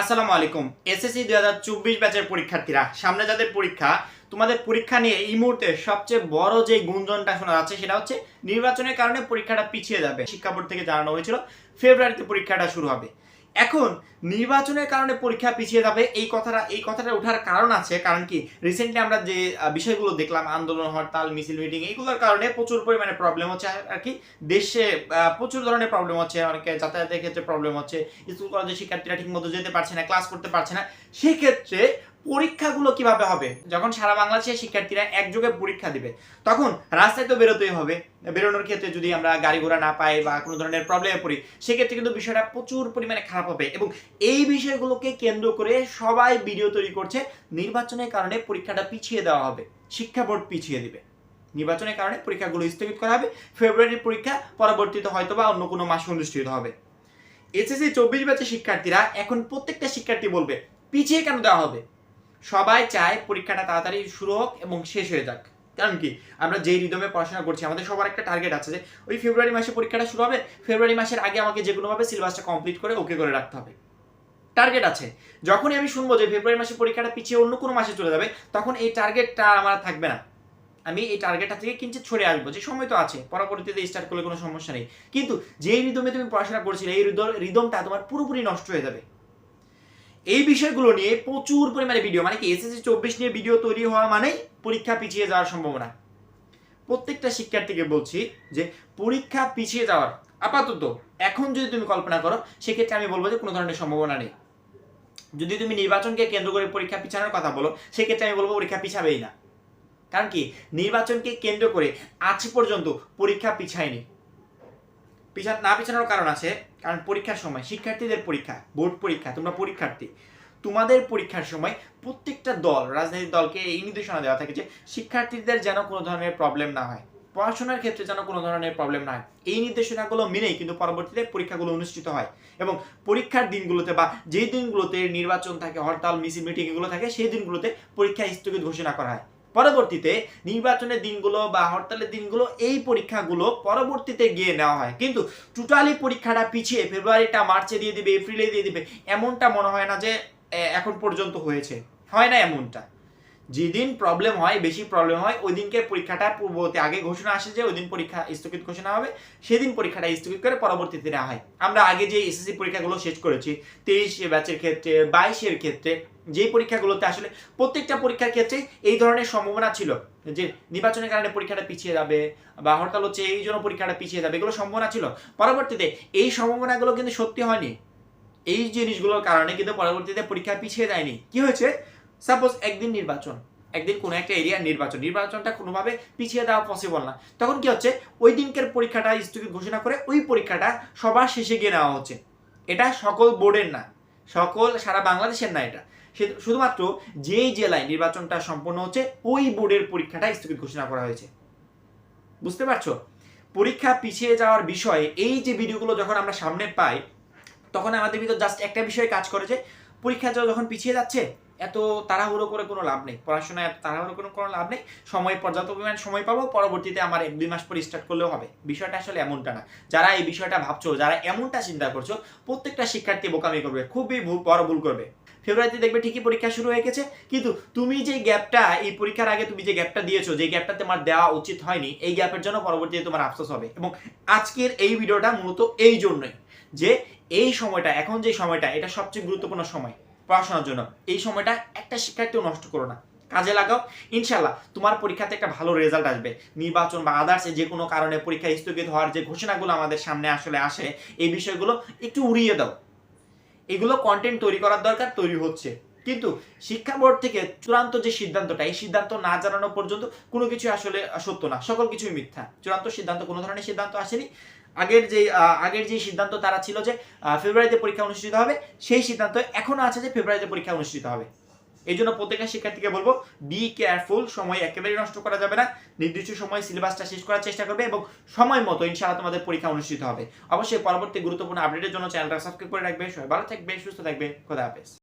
আসসালামু আলাইকুম। এসএসসি দুই হাজার চব্বিশ ব্যাচের পরীক্ষার্থীরা, সামনে যাদের পরীক্ষা, তোমাদের পরীক্ষা নিয়ে এই মুহূর্তে সবচেয়ে বড় যে গুঞ্জনটা শোনা যাচ্ছে সেটা হচ্ছে নির্বাচনের কারণে পরীক্ষাটা পিছিয়ে যাবে। শিক্ষা বোর্ড থেকে জানানো হয়েছিল, ফেব্রুয়ারিতে পরীক্ষাটা শুরু হবে। এখন নির্বাচনের কারণে পরীক্ষা পিছিয়ে যাবে, এই কথাটা এই কথাটা ওঠার কারণ আছে, কারণ কি? রিসেন্টলি আমরা যে বিষয়গুলো দেখলাম, আন্দোলন, হরতাল, মিছিল মিটিং এইগুলোর কারণে প্রচুর পরিমাণে প্রবলেম হচ্ছে, আর- কি? দেশে প্রচুর ধরনের প্রবলেম হচ্ছে, অনেকে যাতায়াতের ক্ষেত্রে প্রবলেম হচ্ছে, স্কুল, কলেজের শিক্ষার্থীরা ঠিক মতো যেতে পারছে না ক্লাস করতে পারছে না। সেক্ষেত্রে পরীক্ষাগুলো কীভাবে হবে? যখন সারা বাংলাদেশের শিক্ষার্থীরা একযোগে পরীক্ষা দিবে, তখন রাস্তায় তো বেরোতেই হবে। বেরোনোর ক্ষেত্রে যদি আমরা গাড়ি ঘোড়া না পাই বা কোনো ধরনের প্রবলেমে পড়ি, সেক্ষেত্রে কিন্তু বিষয়টা প্রচুর পরিমাণে খারাপ হবে এবং এই বিষয়গুলোকে কেন্দ্র করে সবাই ভিডিও তৈরি করছে। নির্বাচনের কারণে পরীক্ষাটা পিছিয়ে দেওয়া হবে। শিক্ষা বোর্ড পিছিয়ে দিবে। নির্বাচনের কারণে পরীক্ষাগুলো স্থগিত করা হবে। ফেব্রুয়ারির পরীক্ষা পরবর্তীতে হয়তো বা অন্য কোনো মাসে অনুষ্ঠিত হবে। এসএসসি চব্বিশ ব্যাচের শিক্ষার্থীরা এখন প্রত্যেকটা শিক্ষার্থী বলবে, পিছিয়ে কেন দেওয়া হবে? সবাই চায় পরীক্ষাটা তাড়াতাড়ি শুরু হোক এবং শেষ হয়ে যাক। কারণ কি? আমরা যেই রিদমে পড়াশোনা করছি, আমাদের সবার একটা টার্গেট আছে যে ওই ফেব্রুয়ারি মাসে পরীক্ষাটা শুরু হবে ফেব্রুয়ারি মাসের আগে আমাকে যে কোনোভাবে সিলেবাসটা কমপ্লিট করে ওকে করে রাখতে হবে। টার্গেট আছে। যখনই আমি শুনব যে ফেব্রুয়ারি মাসে পরীক্ষাটা পিছিয়ে অন্য কোনো মাসে চলে যাবে, তখন এই টার্গেটটা আমার থাকবে না। আমি এই টার্গেটটা থেকে কিঞ্চিত ছড়ে আসব, যে সময় তো আছে, পরবর্তীতে স্টার্ট করলে কোনো সমস্যা নেই। কিন্তু যেই রিদমে তুমি পড়াশোনা করছিলে, এই রিদমটা তোমার পুরোপুরি নষ্ট হয়ে যাবে। এই বিষয়গুলো নিয়ে প্রচুর পরিমাণে ভিডিও মানে কি এসএসসি চব্বিশ নিয়ে ভিডিও তৈরি হওয়া মানেই পরীক্ষা পিছিয়ে যাওয়ার সম্ভাবনা। প্রত্যেকটা শিক্ষার্থীকে বলছি যে পরীক্ষা পিছিয়ে যাওয়ার, আপাতত এখন যদি তুমি কল্পনা করো, সেক্ষেত্রে আমি বলব যে কোনো ধরনের সম্ভাবনা নেই। যদি তুমি নির্বাচনকে কেন্দ্র করে পরীক্ষা পিছানোর কথা বলো, সেক্ষেত্রে আমি বলব পরীক্ষা পিছাবেই না। কারণ কি? নির্বাচনকে কেন্দ্র করে আজ পর্যন্ত পরীক্ষা পিছায়নি। পিছা, না পিছানোর কারণ আছে, কারণ পরীক্ষার সময়, শিক্ষার্থীদের পরীক্ষা, বোর্ড পরীক্ষা, তোমরা পরীক্ষার্থী। তোমাদের পরীক্ষার সময় প্রত্যেকটা দল, রাজনৈতিক দলকে এই নির্দেশনা দেওয়া থাকে যে শিক্ষার্থীদের যেন কোনো ধরনের প্রবলেম না হয়। পড়াশোনার ক্ষেত্রে যেন কোনো ধরনের প্রবলেম না হয়। এই নির্দেশনাগুলো মেনেই কিন্তু পরবর্তীতে পরীক্ষাগুলো অনুষ্ঠিত হয় এবং পরীক্ষার দিনগুলোতে বা যেই দিনগুলোতে নির্বাচন থাকে, হরতাল, মিছিল মিটিং এগুলো থাকে, সেই দিনগুলোতে পরীক্ষা স্থগিত ঘোষণা করা হয়। পরবর্তীতে নির্বাচনের দিনগুলো বা হরতালের দিনগুলো এই পরীক্ষাগুলো পরবর্তীতে গিয়ে নেওয়া হয়। কিন্তু টোটালি পরীক্ষাটা পিছিয়ে ফেব্রুয়ারিটা, মার্চে দিয়ে দিবে, এপ্রিলে দিয়ে দিবে, এমনটা মনে হয় না যে এখন পর্যন্ত হয়েছে। হয় না এমনটা? যেদিন প্রবলেম হয়, বেশি প্রবলেম হয় ওই দিনকে পরীক্ষাটা পূর্ববর্তী, আগে ঘোষণা আসে যে ওই দিন পরীক্ষা স্থগিত ঘোষণা হবে, সেদিন পরীক্ষাটা স্থগিত করে পরবর্তীতে নেওয়া হয়। আমরা আগে যে এসএসসি পরীক্ষাগুলো শেষ করেছি, তেইশ ব্যাচের ক্ষেত্রে বাইশের ক্ষেত্রে, যে পরীক্ষাগুলোতে আসলে প্রত্যেকটা পরীক্ষার ক্ষেত্রে এই ধরনের সম্ভাবনা ছিল যে নির্বাচনের কারণে পরীক্ষাটা পিছিয়ে যাবে বা হরতাল হচ্ছে, এই জন্য পরীক্ষাটা পিছিয়ে যাবে, এগুলো সম্ভাবনা ছিল। পরবর্তীতে এই সম্ভাবনাগুলো কিন্তু সত্যি হয়নি। এই জিনিসগুলোর কারণে কিন্তু পরবর্তীতে পরীক্ষা পিছিয়ে যায়নি। কি হয়েছে? সাপোজ একদিন নির্বাচন, একদিন কোনো একটা এরিয়ার নির্বাচন, নির্বাচনটা কোনোভাবে পিছিয়ে দেওয়া পসিবল না। তখন কি হচ্ছে? ওই দিনকের পরীক্ষাটা স্থগিত ঘোষণা করে ওই পরীক্ষাটা সবার শেষে গিয়ে নেওয়া হচ্ছে। এটা সকল বোর্ডের না, সকল সারা বাংলাদেশের না এটা। শুধুমাত্র যেই জেলায় নির্বাচনটা সম্পন্ন হচ্ছে, ওই বোর্ডের পরীক্ষাটা স্থগিত ঘোষণা করা হয়েছে। বুঝতে পারছ? পরীক্ষা পিছিয়ে যাওয়ার বিষয়ে এই যে ভিডিওগুলো যখন আমরা সামনে পাই, তখন আমাদের ভিতর জাস্ট একটা বিষয় কাজ করে যে পরীক্ষা যখন পিছিয়ে যাচ্ছে এত তাড়াহুড়ো করে কোনো লাভ নেই। পড়াশোনায় তাড়াহুড়ো করে কোনো লাভ নেই। সময়, পর্যাপ্ত পরিমাণ সময় পাবো। পরবর্তীতে আমার এক দুই মাস পরে স্টার্ট করলেও হবে। বিষয়টা আসলে এমনটা না। যারা এই বিষয়টা ভাবছ, যারা এমনটা চিন্তা করছ, প্রত্যেকটা শিক্ষার্থী বোকামি করবে, খুবই বড় ভুল করবে। ফেব্রুয়ারিতে দেখবে ঠিকই পরীক্ষা শুরু হয়ে গেছে। কিন্তু তুমি যে গ্যাপটা এই পরীক্ষার আগে তুমি যে গ্যাপটা দিয়েছ, যে গ্যাপটা তোমার দেওয়া উচিত হয়নি, এই গ্যাপের জন্য পরবর্তীতে তোমার আফসোস হবে। এবং আজকের এই ভিডিওটা মূলত এই জন্যই যে এই সময়টা, এখন যে সময়টা, এটা সবচেয়ে গুরুত্বপূর্ণ সময়। পড়াশোনার জন্য। এই সময়টা একটা শিক্ষার্থীও নষ্ট করো না। কাজে লাগাও। ইনশাল্লাহ তোমার পরীক্ষাতে একটা ভালো রেজাল্ট আসবে। নির্বাচন বা আদার্স যে কোনো কারণে পরীক্ষা স্থগিত হওয়ার যে ঘোষণাগুলো আমাদের সামনে আসলে আসে, এই বিষয়গুলো একটু উড়িয়ে দাও। এগুলো কন্টেন্ট তৈরি করার দরকার, তৈরি হচ্ছে। কিন্তু শিক্ষা বোর্ড থেকে চূড়ান্ত যে সিদ্ধান্তটা, এই সিদ্ধান্ত না জানানো পর্যন্ত কোনো কিছু আসলে সত্য না। সকল কিছুই মিথ্যা। চূড়ান্ত সিদ্ধান্ত, কোনো ধরনের সিদ্ধান্ত আসেনি। আগের যে আগের যে সিদ্ধান্ত তারা ছিল যে ফেব্রুয়ারিতে পরীক্ষা অনুষ্ঠিত হবে, সেই সিদ্ধান্ত এখনও আছে যে ফেব্রুয়ারিতে পরীক্ষা অনুষ্ঠিত হবে। এই জন্য প্রত্যেকটা শিক্ষার্থীকে বলব বি কেয়ারফুল সময় একেবারে নষ্ট করা যাবে না। নির্দিষ্ট সময় সিলেবাসটা শেষ করার চেষ্টা করবে এবং সময় মতো ইনশাআল্লাহ তোমাদের পরীক্ষা অনুষ্ঠিত হবে। অবশ্যই পরবর্তী গুরুত্বপূর্ণ আপডেটের জন্য চ্যানেলটা সাবস্ক্রাইব করে রাখবে। সবাই ভালো থাকবে সুস্থ থাকবে খোদা হাফেজ।